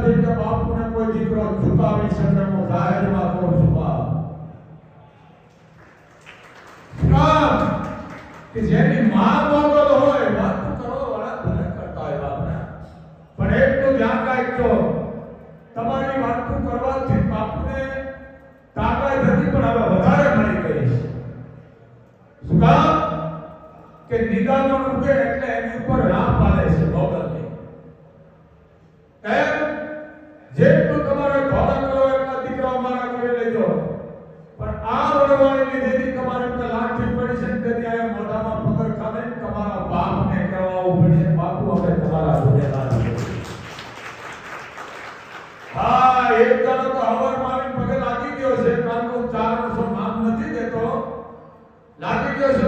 નથી કે બાપુને કોઈ દીકરો છુપાવી શકે હું જાહેરમાં કોણ છુપાવ? કે જેની માં મોગલ હોય, વાતું કરો, વાળા ભલે કરતા હોય બાપને. પણ એટલું ધ્યાન રાખજો, તમારી વાતું કરવાથી બાપને તાકાત હતી પણ હવે વધારે મળી ગઈ છે. શું કામ? કે નિદાનો ઉઠે એટલે એની ઉપર રામ પાડે છે મોગલની. કયા જેટલું તમારે ભોજન કરો એટલા દીકરાઓ મારા કરી લેજો પણ આ વડવાની લીધેથી તમારે એમને લાઠી પડી છે કે ત્યારે મોઢામાં પગર ને તમારા બાપને કહેવાવું પડશે, બાપુ હવે તમારા ગુનેગાર હા, એક દાડો તો હવારમાં